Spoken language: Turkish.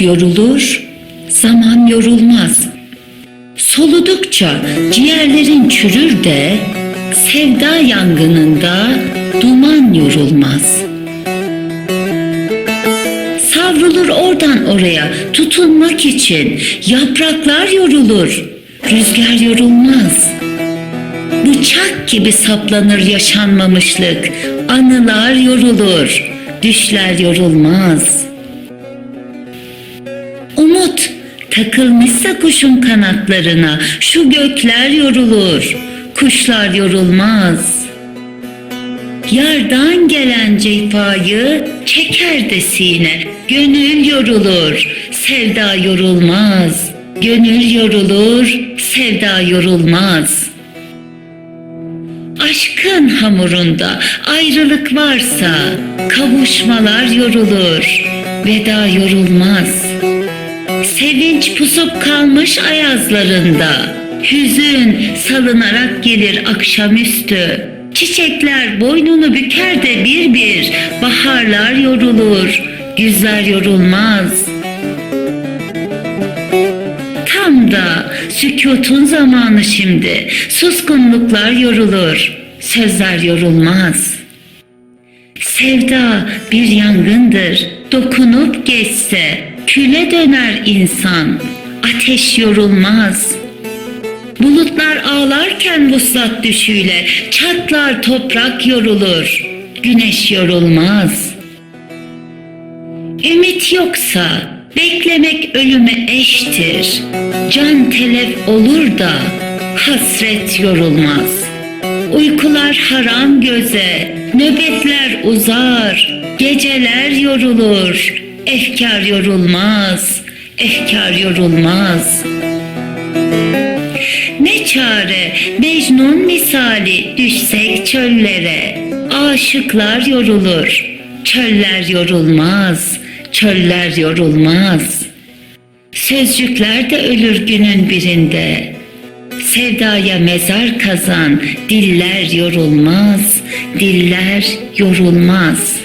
yorulur, zaman yorulmaz. Soludukça ciğerlerin çürür de, sevda yangınında duman yorulmaz. Savrulur oradan oraya tutunmak için yapraklar yorulur, rüzgar yorulmaz. Bıçak gibi saplanır yaşanmamışlık, anılar yorulur, düşler yorulmaz. Takılmışsa kuşun kanatlarına şu gökler yorulur, kuşlar yorulmaz. Yardan gelen cefayı çeker de sine, gönül yorulur, sevda yorulmaz. Gönül yorulur, sevda yorulmaz. Aşkın hamurunda ayrılık varsa kavuşmalar yorulur, veda yorulmaz. Sevinç pusup kalmış ayazlarında, hüzün salınarak gelir akşamüstü. Çiçekler boynunu büker de bir bir, baharlar yorulur, güzler yorulmaz. Tam da sükutun zamanı şimdi, suskunluklar yorulur, sözler yorulmaz. Sevda bir yangındır, dokunup geçse küle döner insan, ateş yorulmaz. Bulutlar ağlarken vuslat düşüyle çatlar toprak yorulur, güneş yorulmaz. Ümit yoksa beklemek ölüme eştir. Can telef olur da hasret yorulmaz. Uykular haram göze, nöbetler uzar, geceler yorulur, efkar yorulmaz, efkar yorulmaz. Ne çare Mecnun misali düşsek çöllere, aşıklar yorulur, çöller yorulmaz, çöller yorulmaz. Sözcükler de ölür günün birinde. Sevdaya mezar kazan, diller yorulmaz, diller yorulmaz.